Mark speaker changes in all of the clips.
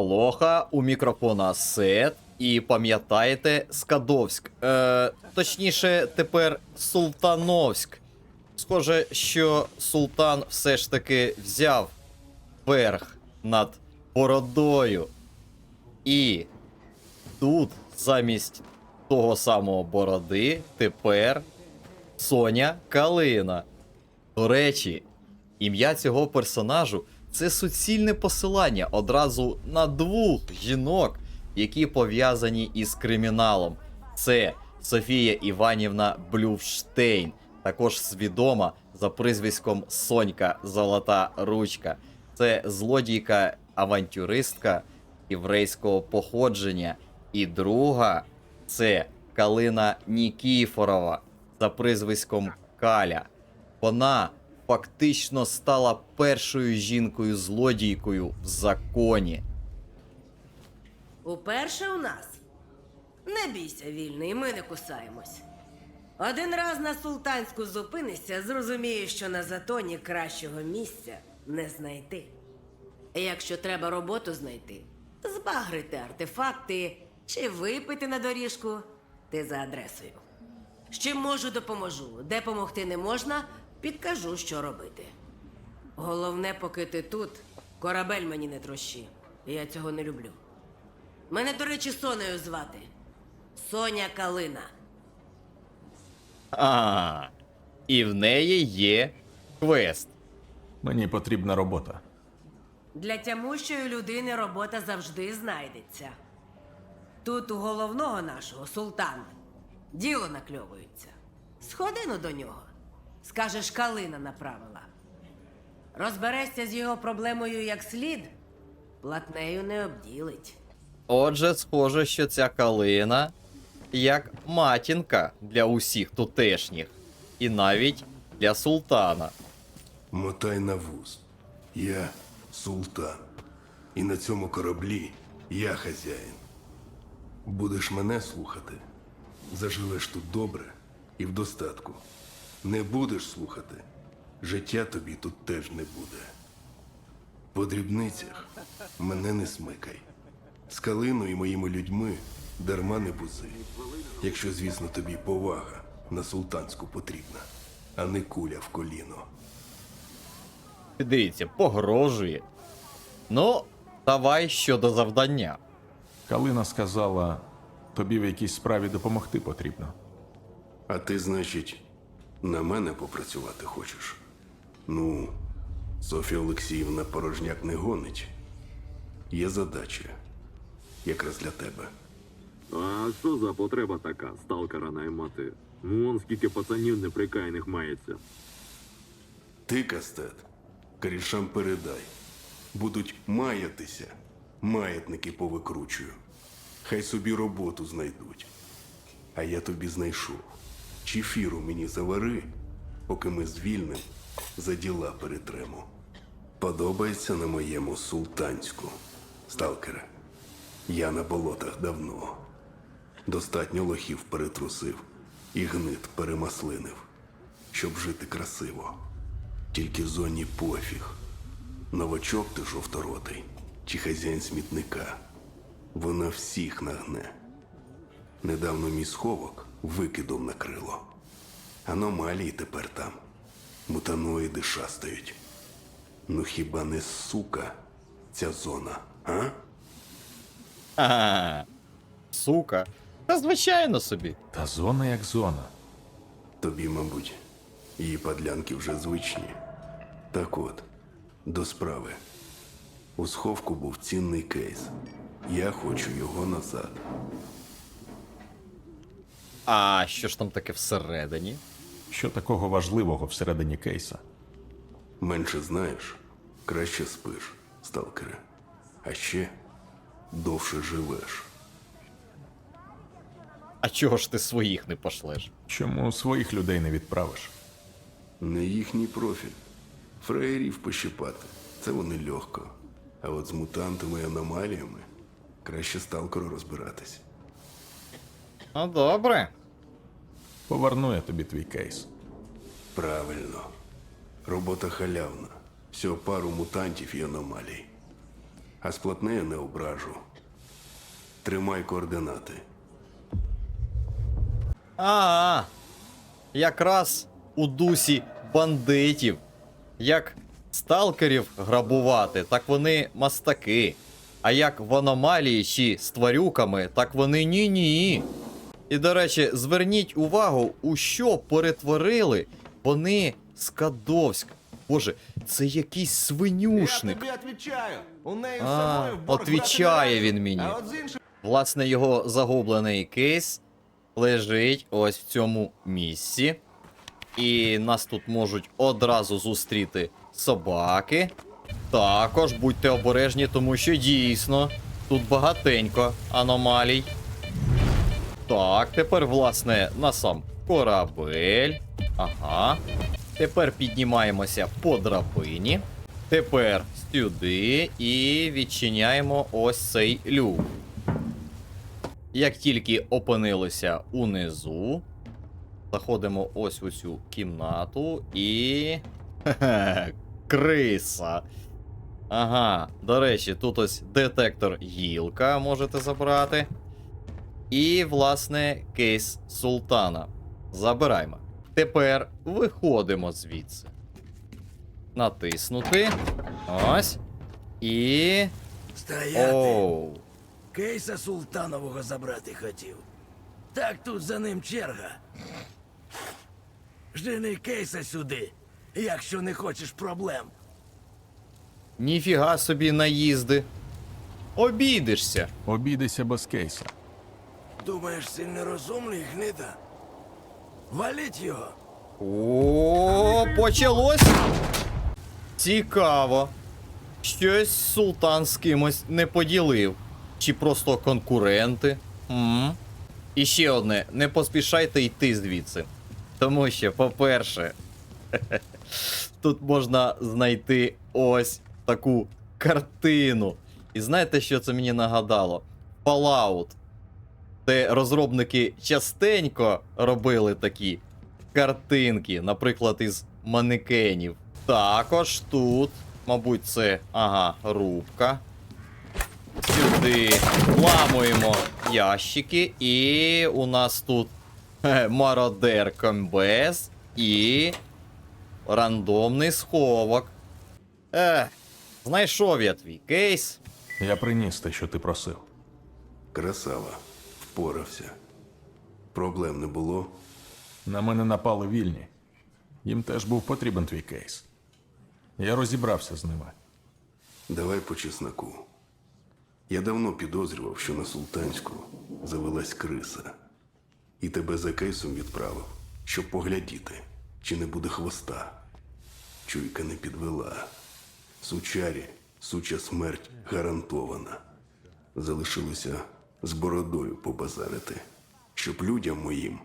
Speaker 1: Лоха у мікрофона Сет. І пам'ятаєте Скадовськ. Е, точніше, тепер Султановськ. Схоже, що султан все ж таки взяв верх над бородою. І тут замість того самого бороди тепер Соня Калина. До речі, ім'я цього персонажу це суцільне посилання одразу на двох жінок, які пов'язані із криміналом. Це Софія Іванівна Блюфштейн, також свідома за прізвиськом Сонька Золота Ручка. Це злодійка авантюристка єврейського походження. І друга це Калина Нікіфорова за прізвиськом Каля. Вона фактично стала першою жінкою злодійкою в законі.
Speaker 2: Уперше у нас. Не бійся, вільний, ми не кусаємось. Один раз на султанську зупинишся, зрозумієш, що на затоні кращого місця не знайти. Якщо треба роботу знайти, збагрити артефакти чи випити на доріжку, ти за адресою. З чим можу, допоможу. Де помогти не можна, підкажу, що робити. Головне, поки ти тут, корабель мені не трощи. Я цього не люблю. Мене, до речі, Сонею звати. Соня Калина.
Speaker 1: А, і в неї є квест.
Speaker 3: Мені потрібна робота.
Speaker 2: Для тямущої людини робота завжди знайдеться. Тут у головного нашого султана діло накльовується. Сходину до нього. Скажеш, калина направила. Розберешся з його проблемою як слід, платнею не обділить.
Speaker 1: Отже, схоже, що ця калина як матінка для усіх тутешніх, і навіть для султана.
Speaker 4: Мотай на вуз. Я султан. І на цьому кораблі я хазяїн. Будеш мене слухати, заживеш тут добре і в достатку. Не будеш слухати, життя тобі тут теж не буде. По дрібницях мене не смикай. З калиною і моїми людьми дарма не бузи. Якщо, звісно, тобі повага на султанську потрібна, а не куля в коліно.
Speaker 1: Дивіться, погрожує. Ну, давай щодо завдання.
Speaker 3: Калина сказала, тобі в якійсь справі допомогти потрібно.
Speaker 4: А ти, значить, на мене попрацювати хочеш? Ну, Софія Олексіївна порожняк не гонить. Є задача. Якраз для тебе.
Speaker 5: А що за потреба така сталкера наймати? Вон скільки пацанів неприкаяних мається.
Speaker 4: Ти, Кастет, корішам передай. Будуть маятися, маятники повикручую. Хай собі роботу знайдуть. А я тобі знайшов. Чефіру мені завари, поки ми звільним за діла перетремо. Подобається на моєму султанську, сталкере. Я на болотах давно. Достатньо лохів перетрусив і гнит перемаслинив, щоб жити красиво. Тільки зоні пофіг. Новачок ти жовторотий, чи хазяїн смітника. Вона всіх нагне. Недавно мій сховок викидом накрило. Аномалії тепер там. Мутаноїди шастають. Ну хіба не сука ця зона, а?
Speaker 1: Ага. Сука. Та звичайно собі.
Speaker 3: Та зона як зона.
Speaker 4: Тобі, мабуть, її подлянки вже звичні. Так от, до справи. У сховку був цінний кейс. Я хочу його назад.
Speaker 1: А що ж там таке всередині?
Speaker 3: Що такого важливого всередині кейса?
Speaker 4: Менше знаєш, краще спиш, сталкере. А ще довше живеш.
Speaker 1: А чого ж ти своїх не пошлеш?
Speaker 3: Чому своїх людей не відправиш?
Speaker 4: Не їхній профіль. Фраєрів пощипати. Це вони легко. А от з мутантами і аномаліями краще сталкеру розбиратись.
Speaker 1: Ну, добре.
Speaker 3: Поверну я тобі твій кейс.
Speaker 4: Правильно. Робота халявна. Всього пару мутантів і аномалій. А сплатне я не ображу. Тримай координати.
Speaker 1: А, якраз у дусі бандитів. Як сталкерів грабувати, так вони мастаки. А як в аномалії чи з тварюками, так вони ні-ні. І до речі, зверніть увагу, у що перетворили вони Скадовськ. Боже, це якийсь свинюшник.
Speaker 6: Я тобі відвічаю. У неї
Speaker 1: А, отвічає він мені.
Speaker 6: А от з іншим
Speaker 1: Власне, його загублений кейс лежить ось в цьому місці. І нас тут можуть одразу зустріти собаки. Також будьте обережні, тому що дійсно тут багатенько аномалій. Так, тепер, власне, на сам корабель. Ага. Тепер піднімаємося по драбині. Тепер сюди і відчиняємо ось цей люк. Як тільки опинилися унизу, заходимо ось у цю кімнату і. Хе-хе, Криса. Ага, до речі, тут ось детектор гілка можете забрати. І, власне, кейс султана. Забираємо. Тепер виходимо звідси. Натиснути. Ось. І.
Speaker 7: Стояти.
Speaker 1: Оу.
Speaker 7: Кейса Султанового забрати хотів. Так тут за ним черга. Жени кейса сюди, якщо не хочеш проблем.
Speaker 1: Ніфіга собі наїзди. Обійдешся.
Speaker 3: Обійдися без кейса.
Speaker 7: Думаєш, сильно розумний, гнида? Валіть його.
Speaker 1: О, почалось. Цікаво. Щось султан з кимось не поділив. Чи просто конкуренти? М? І ще одне: не поспішайте йти звідси. Тому що, по-перше, тут можна знайти ось таку картину. І знаєте, що це мені нагадало? Fallout. Де розробники частенько робили такі картинки, наприклад, із манекенів. Також тут, мабуть, це ага, рубка. Сюди ламуємо ящики, і у нас тут хе, мародер комбез і рандомний сховок. Ех, знайшов я твій кейс.
Speaker 3: Я приніс те, що ти просив.
Speaker 4: Красава. Впорався. Проблем не було.
Speaker 3: На мене напали вільні. Їм теж був потрібен твій кейс. Я розібрався з ними.
Speaker 4: Давай по чесноку. Я давно підозрював, що на султанську завелась криса. І тебе за кейсом відправив, щоб поглядіти, чи не буде хвоста. Чуйка не підвела. Сучарі, суча смерть гарантована. Залишилося з бородою побазарити, щоб людям моїм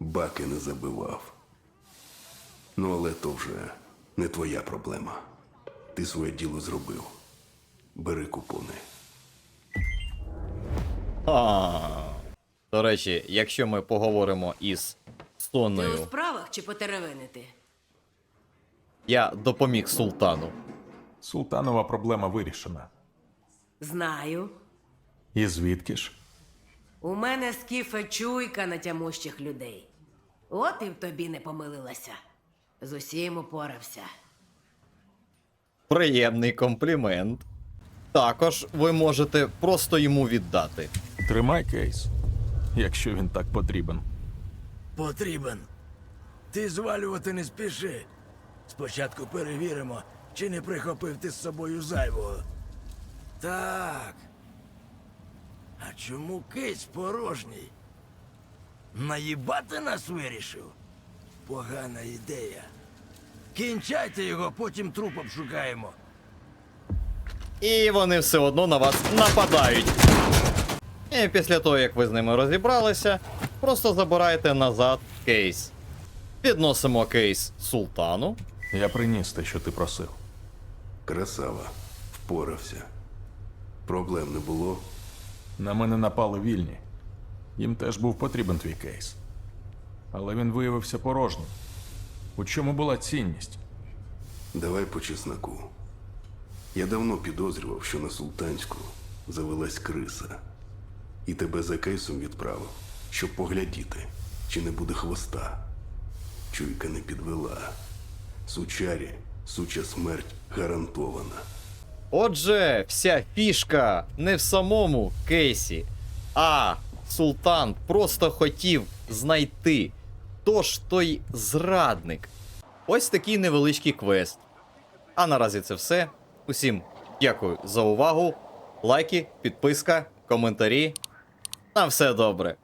Speaker 4: баки не забивав. Ну, але то вже не твоя проблема. Ти своє діло зробив. Бери купони.
Speaker 1: А. До речі, якщо ми поговоримо із
Speaker 2: Ти у справах чи потеревенити?
Speaker 1: я допоміг султану.
Speaker 3: Султанова проблема вирішена.
Speaker 2: Знаю.
Speaker 3: І звідки ж?
Speaker 2: У мене скіфе чуйка на тямущих людей. От і в тобі не помилилася. З усім упорався.
Speaker 1: Приємний комплімент. Також ви можете просто йому віддати.
Speaker 3: Тримай кейс, якщо він так потрібен.
Speaker 7: Потрібен. Ти звалювати не спіши. Спочатку перевіримо, чи не прихопив ти з собою зайвого. Так. Чому кейс порожній? Наїбати нас вирішив? Погана ідея. Кінчайте його, потім труп обшукаємо.
Speaker 1: І вони все одно на вас нападають. І після того, як ви з ними розібралися, просто забирайте назад кейс. Підносимо кейс султану.
Speaker 3: Я приніс те, що ти просив.
Speaker 4: Красава. Впорався. Проблем не було.
Speaker 3: На мене напали вільні. Їм теж був потрібен твій кейс. Але він виявився порожнім. У чому була цінність?
Speaker 4: Давай по чесноку. Я давно підозрював, що на султанську завелась криса. І тебе за кейсом відправив, щоб поглядіти, чи не буде хвоста. Чуйка не підвела. Сучарі, суча смерть гарантована.
Speaker 1: Отже, вся фішка не в самому кейсі, а султан просто хотів знайти, хто ж той зрадник. Ось такий невеличкий квест. А наразі це все. Усім дякую за увагу. Лайки, підписка, коментарі. На все добре.